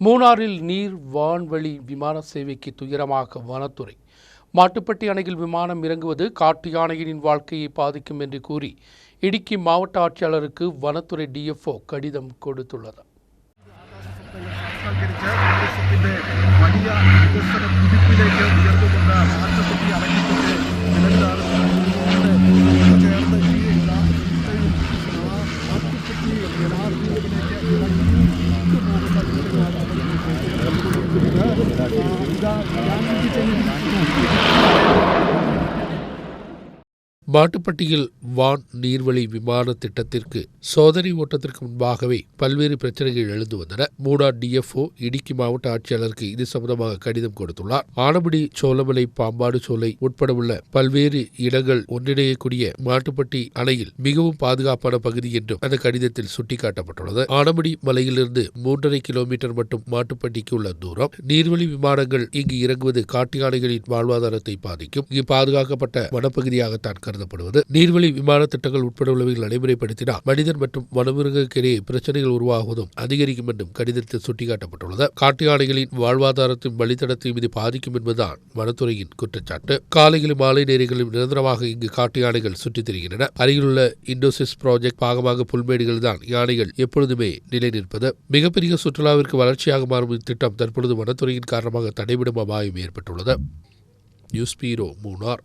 மூணாறில் நீர் வான்வழி விமான சேவைக்கு துயரமாக வனத்துறை மாட்டுப்பட்டி அணையில் விமானம் இறங்குவது காட்டு யானைகளின் வாழ்க்கையை பாதிக்கும் என்று கூறி இடுக்கி மாவட்ட ஆட்சியாளருக்கு வனத்துறை டிஎஃப்ஓ கடிதம் கொடுத்துள்ளது സാക്ഷാത്കരിച്ച് 다음주쯤에나중에 뵙. மாட்டுப்பட்டியில் வான் நீர்வழி விமான திட்டத்திற்கு சோதனை ஓட்டத்திற்கு முன்பாகவே பல்வேறு பிரச்சனைகள் எழுந்து வந்தன. மூடார் டிஎஃப்ஓ இடுக்கி மாவட்ட ஆட்சியாளருக்கு இது சம்பந்தமாக கடிதம் கொடுத்துள்ளார். ஆனபடி சோளமலை பாம்பாடு சோலை உட்பட உள்ள பல்வேறு இடங்கள் ஒன்றிணையக்கூடிய மாட்டுப்பட்டி அணையில் மிகவும் பாதுகாப்பான பகுதி என்றும் அந்த கடிதத்தில் சுட்டிக்காட்டப்பட்டுள்ளது. ஆனபடி மலையிலிருந்து மூன்றரை கிலோமீட்டர் மட்டும் மாட்டுப்பட்டிக்கு உள்ள தூரம். நீர்வழி விமானங்கள் இங்கு இறங்குவது காட்டு யானைகளின் வாழ்வாதாரத்தை பாதிக்கும். இங்கு பாதுகாக்கப்பட்ட வனப்பகுதியாகத்தான் கருதப்படுவது நீர்வழி விமான திட்டங்கள் உட்பட உள்ளவைகள் நடைமுறைப்படுத்தினால் மனிதன் மற்றும் வனவிலங்குக்கிடையே பிரச்சனைகள் உருவாகுவதும் அதிகரிக்கும் என்றும் கடிதத்தில் சுட்டிக்காட்டப்பட்டுள்ளது. காட்டு யானைகளின் வாழ்வாதாரத்தையும் வழித்தடத்தையும் இது பாதிக்கும் என்பதுதான் வனத்துறையின் குற்றச்சாட்டு. காலையிலும் மாலை நேரங்களிலும் நிரந்தரமாக இங்கு காட்டு யானைகள் சுற்றித் திரிகின்றன. அருகிலுள்ள இண்டோசிஸ் ப்ராஜெக்ட் பாகமாக புல்மேடுகள் தான் யானைகள் எப்பொழுதுமே நிலை நிற்பது. மிகப்பெரிய சுற்றுலாவிற்கு வளர்ச்சியாக மாறும் இத்திட்டம் தற்பொழுது வனத்துறையின் காரணமாக தடைவிடும் அபாயம் ஏற்பட்டுள்ளது. News bureau Munnar.